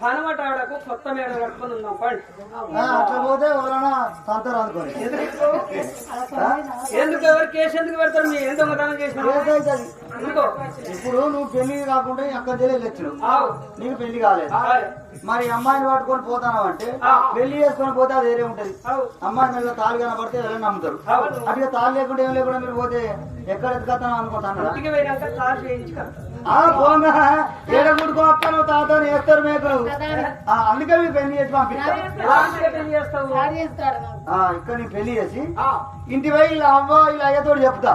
పనమట ఆడకు కొత్త మేడ కట్టుకొని ఉందాం పండి. అట్లా పోతే ఎవరైనా సంతారు? ఎందుకు? ఎవరు కేసు ఎందుకు పెడతారు? మీ ఏం దొంగతనం చేసిన ఇప్పుడు నువ్వు పెళ్ళి కాకుండా అక్కడ తెలియదు ఆవు. నీకు పెళ్ళి కాలేదు. మరి అమ్మాయిని పట్టుకొని పోతాను అంటే. పెళ్ళి చేసుకొని పోతే అది వేరే ఉంటది. అమ్మాయి మీద తాళి కనబడితే ఎవరైనా నమ్ముతారు. అవును. అటుగా తాళి లేకుండా ఏం లేకుండా మీరు పోతే ఎక్కడ ఎత్తుకొస్తాను అనుకుంటాను పోగా ఏడ గుడికో అక్కను తాతను వేస్తారు మేకలు. ఆ, అందుకే మీకు పెళ్ళి చేసి పంపిస్తా. ఎలాంటిగా పెళ్ళి చేస్తావు. ఆ, ఇక్కడ నీ పెళ్ళి చేసి ఆ, ఇంటి పోయి ఇలా అవ్వ ఇలా అయ్యతోడు చెప్తా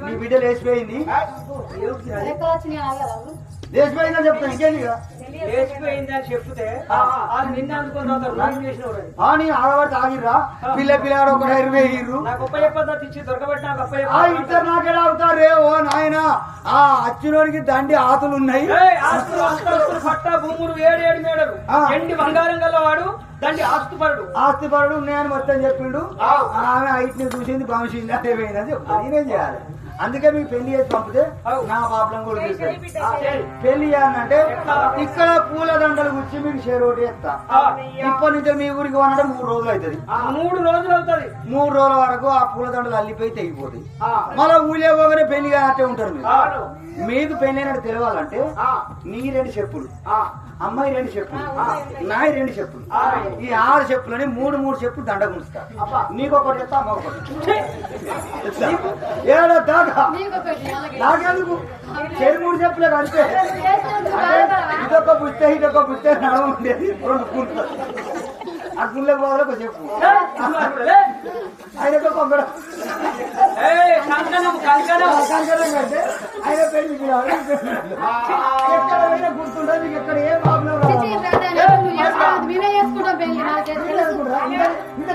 నీ? బిడ్డ లేచిపోయింది? లేచిపోయిందని చెప్తా ఇంకేంది చెప్తే నిన్న అనుకుని రాతారు నాకు చేసినవాడు అది. ఆ నేను ఆడబడి తాగిర్రా పిల్ల పిల్లగాడు ఒక ఇరవై ఇర్రు. నాకు నాకు ఆ ఇద్దరు నాకేడా అవుతారే ఓ నాయన ఆ అచ్చినోడికి దండి ఆతులు ఉన్నాయి. పట్ట భూములు ఏడు ఏడు మేడలు. ఎండి బంగారం గలవాడు దండి ఆస్తుపరుడు ఆస్తి పరుడు ఉన్నాయని మొత్తం చెప్పిండు. ఆమె ఐటిని చూసింది పంపించింది అంటే పోయిందని చెప్తాను నేనేం చేయాలి? అందుకే మీకు పెళ్ళి చేసి పంపితే. నా పాపలం కూడా. పెళ్ళి చేయాలంటే ఇక్కడ పూల దండలు గుచ్చి మీకు షేరోటి ఇస్తా ఆ, ఇప్పటి నుంచి మీ ఊరికి కొనడం మూడు రోజులు అవుతుంది. మూడు రోజులు అవుతుంది. మూడు రోజుల వరకు ఆ పూల దండలు అల్లిపోయి తెగిపోతాయి. మళ్ళా ఊళ్ళో పోగానే పెళ్ళి కానట్టే ఉంటారు మీరు. మీకు పెళ్ళి అయినట్టు తెలియాలంటే ఆ, నీ రెండు చెప్పులు. అమ్మాయి రెండు చెప్పులు. నాయి రెండు చెప్పులు. ఆ. ఈ ఆరు చెప్పులని మూడు మూడు చెప్పులు దండ అబ్బా. నీకు ఒకటి ఎత్తా అమ్మ ఒకటి! ఏడా దాకా నాకెందుకు? చెడు మూడు చెప్పులే కంటే ఇదొక బుస్తే ఇదొక బుస్తే నడవ ఉండేది రెండు గుంటలు ఆ గుళ్ళకి పోవాలి ఒక చెప్పు. కంకణం కంకణం. కంకణం కంటే ఆయన పెళ్ళి గుర్తుండదు ఎక్కడ ఏ ఇంత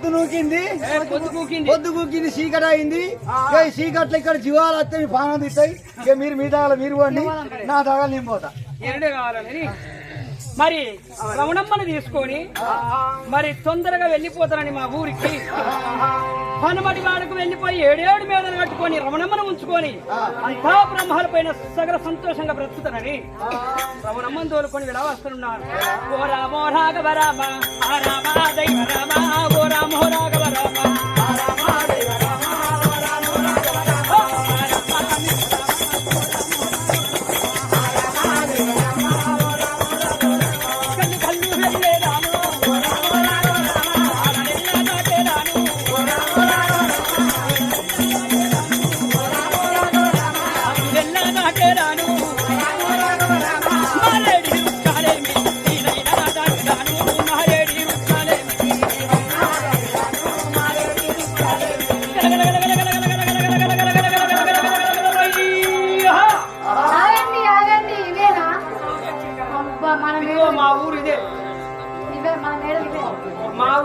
పొద్దు నూకింది. పొద్దు కూకింది. చీకటి అయింది. చీకట్లు ఇక్కడ జీవాలు వస్తాయి పానం తీస్తాయి. ఇక మీరు మీ దగ్గర మీరు పోండి. నా దగ్గర నేను పోతా. మరి రమణమ్మను తీసుకొని మరి తొందరగా వెళ్ళిపోతానని మా ఊరికి. హనుమటి వాడకు వెళ్ళిపోయి ఏడేడు మేడలు కట్టుకొని రమణమ్మను ఉంచుకొని అంతా బ్రహ్మాల పైన సగర సంతోషంగా బ్రతుకుతానని. రమణమ్మను తోలుకొని విడవస్తున్నాను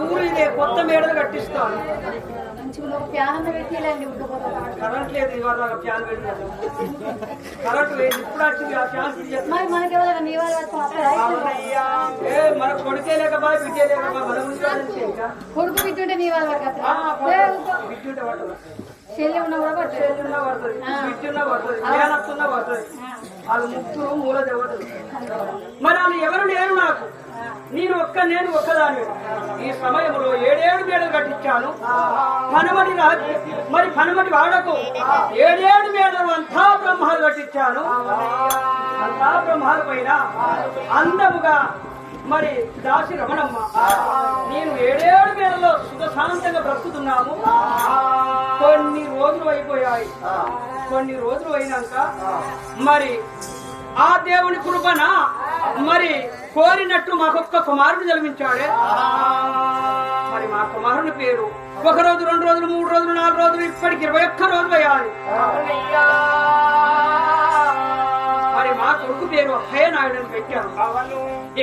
ఊరు ఇదే కొత్త మేడలు కట్టిస్తాను. కరెంట్ లేదు ఇవాళ ఫ్యాన్ కరెంట్ లేదు ఇప్పుడు వచ్చింది ఆ ఫ్యాన్ మన కొడుకే లేక బాయ్ బిడ్డే లేక కొడుకు బిడ్డుంటే నీ వాళ్ళు పడుతుంది. పడుతుంది. చెల్లి ఉన్నా కూడా చెల్లి ఉన్నా పడుతుంది. బిడ్డ ఉన్నా పడుతుంది. మేనత్తున్నా పడుతుంది. వాళ్ళు ముగ్గురు మూల దేవతలు. మరి వాళ్ళు ఎవరు లేరు నాకు. నేను ఒక్క నేను ఒక్కదాన్ని ఈ సమయంలో ఏడేడు మేడలు కట్టించాను. పనమటి మరి పనమటి వాడకు ఏడేడు మేడలు అంతా బ్రహ్మాలు కట్టించాను. అంతా బ్రహ్మాల పైన అందముగా మరి దాసి రమణమ్మ నేను ఏడేడు మేడలో సుఖశాంతంగా బ్రతుకుతున్నాము కొన్ని రోజులు అయిపోయాయి. కొన్ని రోజులు అయినాక మరి ఆ దేవుని కృపన? మరి కోరినట్టు మాకొక్క కుమారుడు జన్మించాడే. మరి మా కుమారుని పేరు ఒక రోజు రెండు రోజులు మూడు రోజులు నాలుగు రోజులు ఇప్పటికి ఇరవై ఒక్క రోజులు అయ్యాలి. మరి మా కొడుకు పేరు అభయ నాయుడు అని పెట్టారు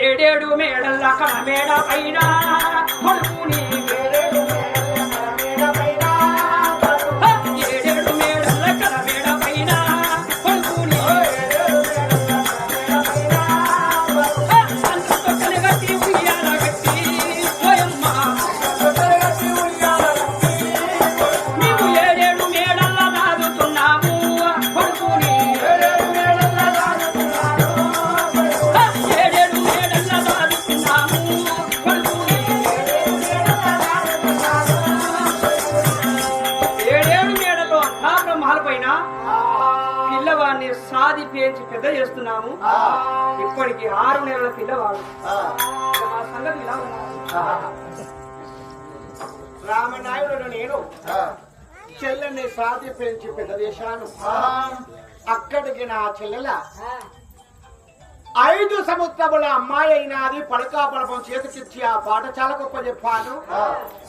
ఏడేడు మేడల్ల కడ మేడ పైన. సాది పేర్చి పెద్ద చేస్తున్నాము. ఇప్పటికి ఆరు నెలల పిల్లవాడు. మా సంగతి ఇలా. రామనాయుడు నేను చెల్లెని సాధి పెంచి పెద్ద చేశాను. అక్కడికి నా చెల్లెల ఐదు సంవత్సరముల అమ్మాయి అయినది పడకా పడపం చేతికిచ్చి ఆ పాఠశాల గొప్ప చెప్పాను.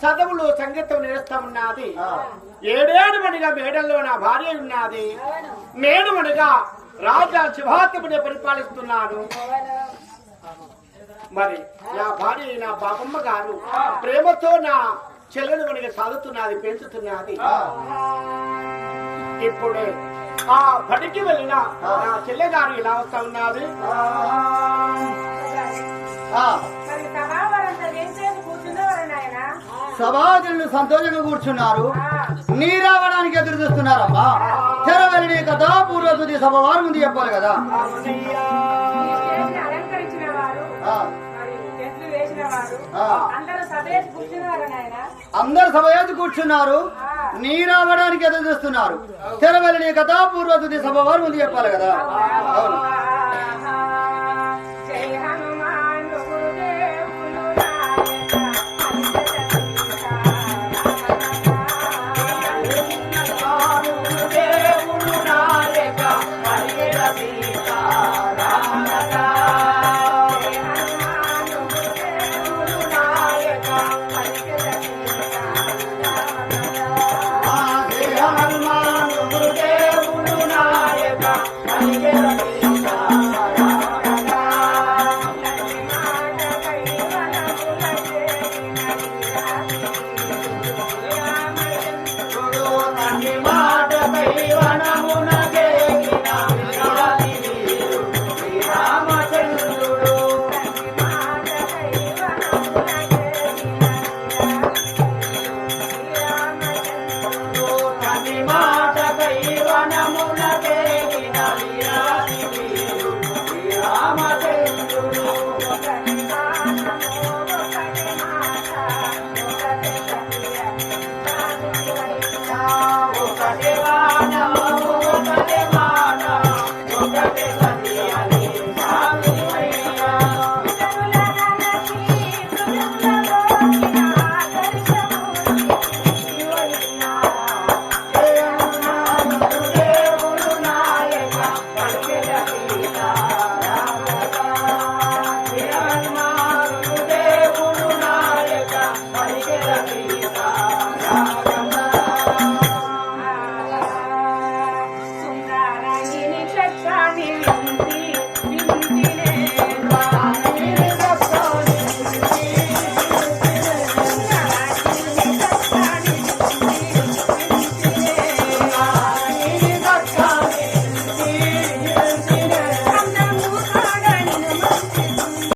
చదువులు సంగీతం నేర్స్తామన్నది. ఏడేడు మడిగా మేడల్లో నా భార్య ఉన్నది. నేను మడిగా రాజా శివాత్ముని పరిపాలిస్తున్నాను. మరి నా భార్య నా బాబమ్మ గారు ప్రేమతో నా చెల్లెలు మనకి సాగుతున్నది పెంచుతున్నది. ఇప్పుడు ఆ బడికి వెళ్ళిన నా చెల్లె గారు ఇలా వస్తా ఉన్నది సభాజనులు సంతోషంగా కూర్చున్నారు. నీ రావడానికి ఎదురు చూస్తున్నారమ్మా. తెరవెళ్ళి కదా పూర్వశుద్ధి సభ వారు ముందు చెప్పాలి కదా. ఈ స్టేజ్ని అలంకరించిన వారు ఆ, మరి చెట్లు వేసిన వారు ఆ. అందరూ సభేసి అందరు సభ ఏది కూర్చున్నారు నీ రావడానికి ఎదురు చూస్తున్నారు. తెరవెళ్ళి కదా పూర్వశుద్ధి సభ వారు ముందు చెప్పాలి కదా? అవును. tierra.